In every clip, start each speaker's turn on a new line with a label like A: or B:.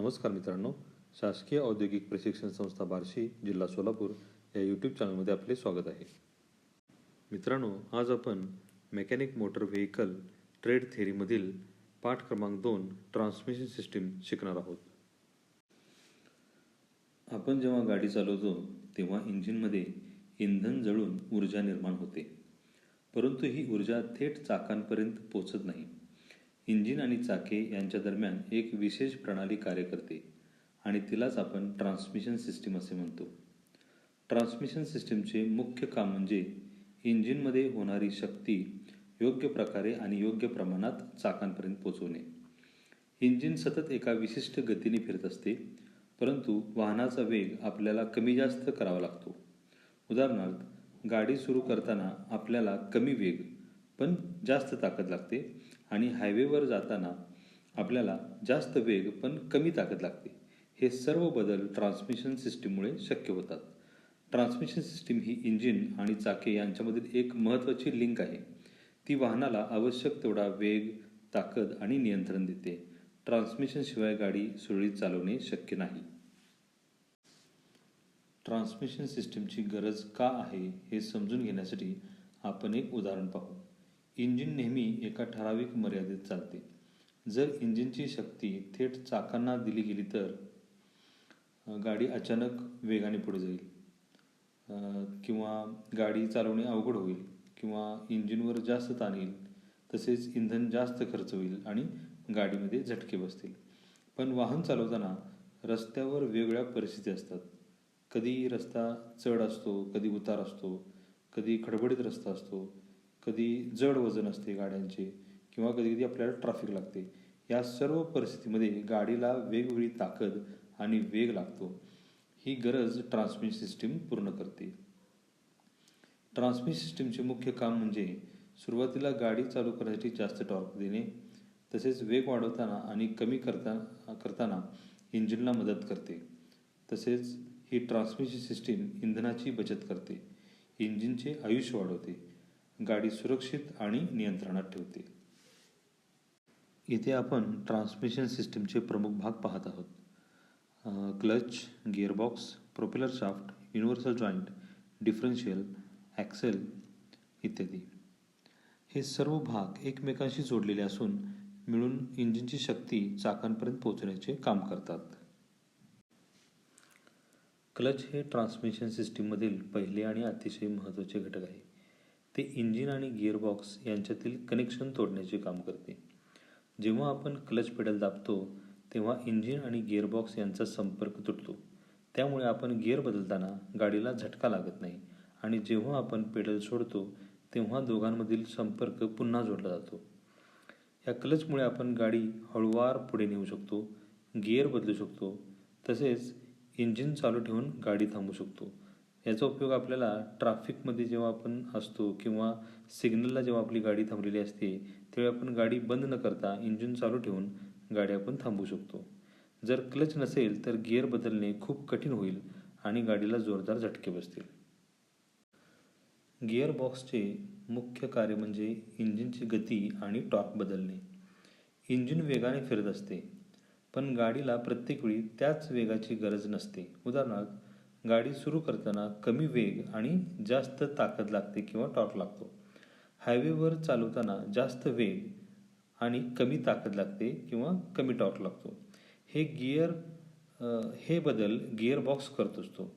A: नमस्कार मित्रांनो शासकीय औद्योगिक प्रशिक्षण संस्था बार्शी जिल्हा सोलापूर या यूट्यूब चॅनलमध्ये आपले स्वागत आहे. मित्रांनो आज आपण मेकॅनिक मोटर व्हेकल ट्रेड थेरीमधील पाठ क्रमांक दोन ट्रान्समिशन सिस्टीम शिकणार आहोत. आपण जेव्हा गाडी चालवतो तेव्हा इंजिनमध्ये इंधन जळून ऊर्जा निर्माण होते. परंतु ही ऊर्जा थेट चाकांपर्यंत पोचत नाही. इंजिन आणि चाके यांच्या दरम्यान एक विशेष प्रणाली कार्य करते आणि तिलाच आपण ट्रान्समिशन सिस्टीम असे म्हणतो. ट्रान्समिशन सिस्टीमचे मुख्य काम म्हणजे इंजिनमध्ये होणारी शक्ती योग्य प्रकारे आणि योग्य प्रमाणात चाकांपर्यंत पोचवणे. इंजिन सतत एका विशिष्ट गतीने फिरत असते परंतु वाहनाचा वेग आपल्याला कमी जास्त करावा लागतो. उदाहरणार्थ गाडी सुरू करताना आपल्याला कमी वेग पण जास्त ताकद लागते आणि हायवेवर जाताना आपल्याला जास्त वेग पण कमी ताकद लागते. हे सर्व बदल ट्रान्समिशन सिस्टीममुळे शक्य होतात. ट्रान्समिशन सिस्टीम ही इंजिन आणि चाके यांच्यामधील एक महत्त्वाची लिंक आहे. ती वाहनाला आवश्यक तेवढा वेग ताकद आणि नियंत्रण देते. ट्रान्समिशनशिवाय गाडी सुरळीत चालवणे शक्य नाही. ट्रान्समिशन सिस्टीमची गरज का आहे हे समजून घेण्यासाठी आपण एक उदाहरण पाहू. इंजिन नेहमी एका ठराविक मर्यादेत चालते. जर इंजिनची शक्ती थेट चाकांना दिली गेली तर गाडी अचानक वेगाने पुढे जाईल किंवा गाडी चालवणे अवघड होईल किंवा इंजिनवर जास्त ताण येईल तसेच इंधन जास्त खर्च होईल आणि गाडीमध्ये झटके बसतील. पण वाहन चालवताना रस्त्यावर वेगळ्या परिस्थिती असतात. कधी रस्ता चढ असतो कधी उतार असतो कधी खडबडीत रस्ता असतो कधी जड वजन असते गाड्यांचे किंवा कधी कधी आपल्याला ट्रॅफिक लागते या सर्व परिस्थितीमध्ये गाडीला वेगवेगळी ताकद आणि वेग लागतो. ही गरज ट्रान्समिशन सिस्टीम पूर्ण करते. ट्रान्समिशन सिस्टीमचे मुख्य काम म्हणजे सुरुवातीला गाडी चालू करण्यासाठी जास्त टॉर्क देणे तसेच वेग वाढवताना आणि कमी करता करताना इंजिनला मदत करते. तसेच ही ट्रान्समिशन सिस्टीम इंधनाची बचत करते इंजिनचे आयुष्य वाढवते. गाडी सुरक्षित आणि नियंत्रणात ठेवते. इथे आपण ट्रान्समिशन सिस्टीमचे प्रमुख भाग पाहत आहोत. Clutch gearbox propeller shaft universal joint differential axle इत्यादी. हे सर्व भाग एकमेकांशी जोडलेले असून मिळून इंजिनची शक्ती चाकांपर्यंत पोहोचण्याचे काम करतात. क्लच हे ट्रान्समिशन सिस्टीममधील पहिले आणि अतिशय महत्त्वाचे घटक आहे. ते इंजिन आणि गिअरबॉक्स यांच्यातील कनेक्शन तोडण्याचे काम करते. जेव्हा आपण क्लच पेडल दाबतो तेव्हा इंजिन आणि गिअरबॉक्स यांचा संपर्क तुटतो. त्यामुळे आपण गिअर बदलताना गाडीला झटका लागत नाही आणि जेव्हा आपण पेडल सोडतो तेव्हा दोघांमधील संपर्क पुन्हा जोडला जातो. या क्लचमुळे आपण गाडी हळूवार पुढे नेऊ शकतो गिअर बदलू शकतो तसेच इंजिन चालू ठेवून गाडी थांबू शकतो. याचा उपयोग आपल्याला ट्रॅफिकमध्ये जेव्हा आपण असतो किंवा सिग्नलला जेव्हा आपली गाडी थांबलेली असते तेव्हा आपण गाडी बंद न करता इंजिन चालू ठेवून गाडी आपण थांबवू शकतो. जर क्लच नसेल तर गिअर बदलणे खूप कठीण होईल आणि गाडीला जोरदार झटके बसतील. गिअर बॉक्सचे मुख्य कार्य म्हणजे इंजिनची गती आणि टॉर्क बदलणे. इंजिन वेगाने फिरत असते पण गाडीला प्रत्येक वेळी त्याच वेगाची गरज नसते. उदाहरणार्थ गाडी सुरू करताना कमी वेग आणि जास्त ताकद लागते किंवा टॉर्क लागतो. हायवेवर चालवताना जास्त वेग आणि कमी ताकद लागते किंवा कमी टॉर्क लागतो. हे गिअर हे बदल गिअर बॉक्स करत असतो.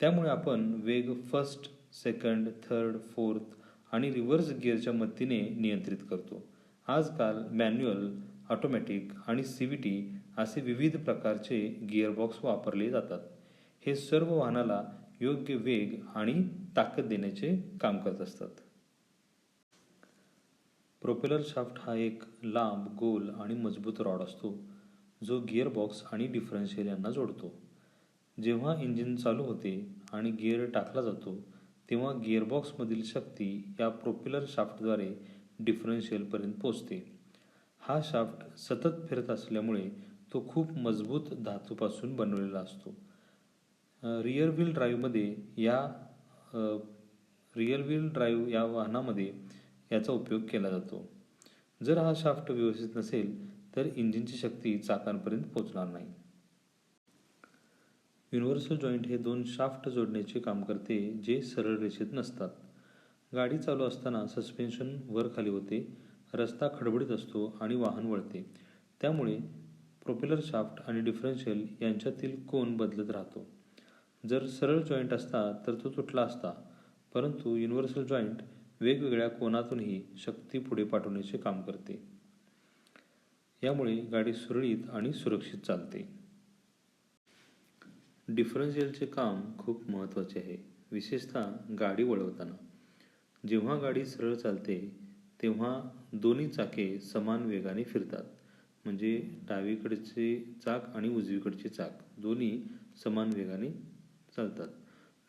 A: त्यामुळे आपण वेग फर्स्ट सेकंड थर्ड फोर्थ आणि रिव्हर्स गिअरच्या मदतीने नियंत्रित करतो. आजकाल मॅन्युअल ऑटोमॅटिक आणि सी व्ही टी असे विविध प्रकारचे गिअरबॉक्स वापरले जातात. हे सर्व वाहनाला योग्य वेग आणि ताकद देण्याचे काम करत असतात. प्रोपेलर शाफ्ट हा एक लांब गोल आणि मजबूत रॉड असतो जो गिअरबॉक्स आणि डिफरन्शियल यांना जोडतो. जेव्हा इंजिन चालू होते आणि गिअर टाकला जातो तेव्हा गिअरबॉक्समधील शक्ती या प्रोपेलर शाफ्टद्वारे डिफरन्शियलपर्यंत पोचते हा शाफ्ट सतत फिरत असल्यामुळे तो खूप मजबूत धातूपासून बनवलेला असतो. रिअर व्हील ड्राईव्हमध्ये या रिअर व्हील ड्राईव्ह या वाहनामध्ये याचा उपयोग केला जातो. जर हा शाफ्ट व्यवस्थित नसेल तर इंजिनची शक्ती चाकांपर्यंत पोचणार नाही. युनिव्हर्सल जॉईंट हे दोन शाफ्ट जोडण्याचे काम करते जे सरळ रेषेत नसतात. गाडी चालू असताना सस्पेन्शन वर खाली होते रस्ता खडबडीत असतो आणि वाहन वळते. त्यामुळे प्रोपेलर शाफ्ट आणि डिफरन्शियल यांच्यातील कोन बदलत राहतो. जर सरळ जॉईंट असता तर तो तुटला असता. परंतु युनिव्हर्सल जॉईंट वेगवेगळ्या कोनातूनही शक्ती पुढे पाठवण्याचे काम करते. यामुळे गाडी सुरळीत आणि सुरक्षित चालते. डिफरन्शियलचे काम खूप महत्त्वाचे आहे. विशेषतः गाडी वळवताना. जेव्हा गाडी सरळ चालते तेव्हा दोन्ही चाके समान वेगाने फिरतात. म्हणजे डावीकडचे चाक आणि उजवीकडचे चाक. दोन्ही समान वेगाने चालतात.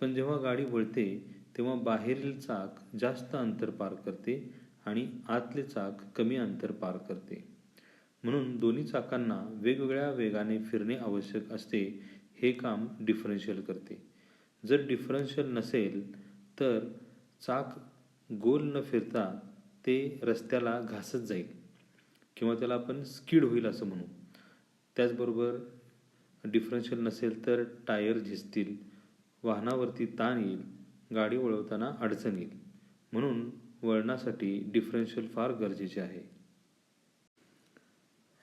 A: पण जेव्हा गाडी वळते तेव्हा बाहेरील चाक जास्त अंतर पार करते आणि आतले चाक कमी अंतर पार करते. म्हणून दोन्ही चाकांना वेगवेगळ्या वेगाने फिरणे आवश्यक असते हे काम डिफरन्शियल करते. जर डिफरन्शियल नसेल तर चाक गोल न फिरता ते रस्त्याला घासत जाईल किंवा त्याला आपण स्कीड होईल असं म्हणू. त्याचबरोबर डिफरन्शियल नसेल तर टायर झिजतील. वाहनावरती ताण येईल गाडी वळवताना अडचण येईल. म्हणून वळणासाठी डिफरन्शियल फार गरजेचे आहे.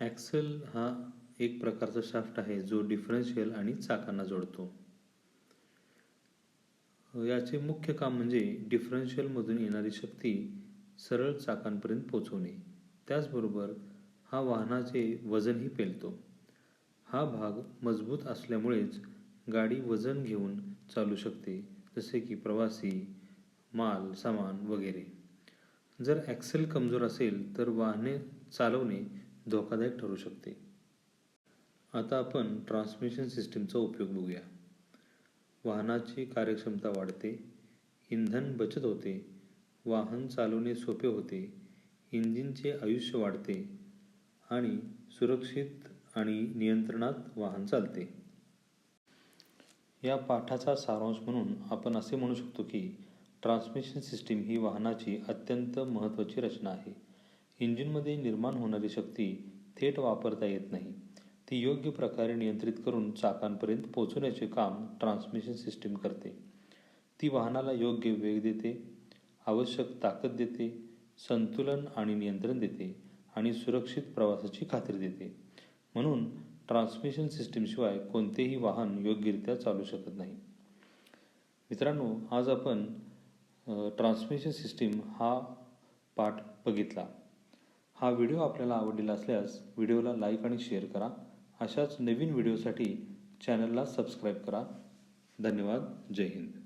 A: ॲक्सेल हा एक प्रकारचा शाफ्ट आहे जो डिफरन्शियल आणि चाकांना जोडतो. याचे मुख्य काम म्हणजे डिफरन्शियलमधून येणारी शक्ती सरळ चाकांपर्यंत पोचवणे. त्याचबरोबर हा वाहनाचे वजनही पेलतो. हा भाग मजबूत असल्यामुळेच गाडी वजन घेऊन चालू शकते जसे की प्रवासी माल सामान वगैरे. जर ॲक्सेल कमजोर असेल तर वाहने चालवणे धोकादायक ठरू शकते. आता आपण ट्रान्समिशन सिस्टीमचा उपयोग बघूया. वाहनाची कार्यक्षमता वाढते इंधन बचत होते वाहन चालवणे सोपे होते इंजिनचे आयुष्य वाढते आणि सुरक्षित आणि नियंत्रणात वाहन चालते. या पाठाचा सारांश म्हणून आपण असे म्हणू शकतो की ट्रान्समिशन सिस्टीम ही वाहनाची अत्यंत महत्त्वाची रचना आहे. इंजिनमध्ये निर्माण होणारी शक्ती थेट वापरता येत नाही. ती योग्य प्रकारे नियंत्रित करून चाकांपर्यंत पोहोचवण्याचे काम ट्रान्समिशन सिस्टीम करते. ती वाहनाला योग्य वेग देते आवश्यक ताकद देते संतुलन आणि नियंत्रण देते आणि सुरक्षित प्रवासाची खात्री देते. म्हणून ट्रान्समिशन सिस्टीमशिवाय कोणतेही वाहन योग्यरित्या चालू शकत नाही. मित्रांनो आज आपण ट्रान्समिशन सिस्टीम हा पाठ बघितला. हा व्हिडिओ आपल्याला आवडलेला असल्यास व्हिडिओला लाईक आणि शेअर करा. अशाच नवीन व्हिडिओसाठी चॅनलला सबस्क्राईब करा. धन्यवाद. जय हिंद.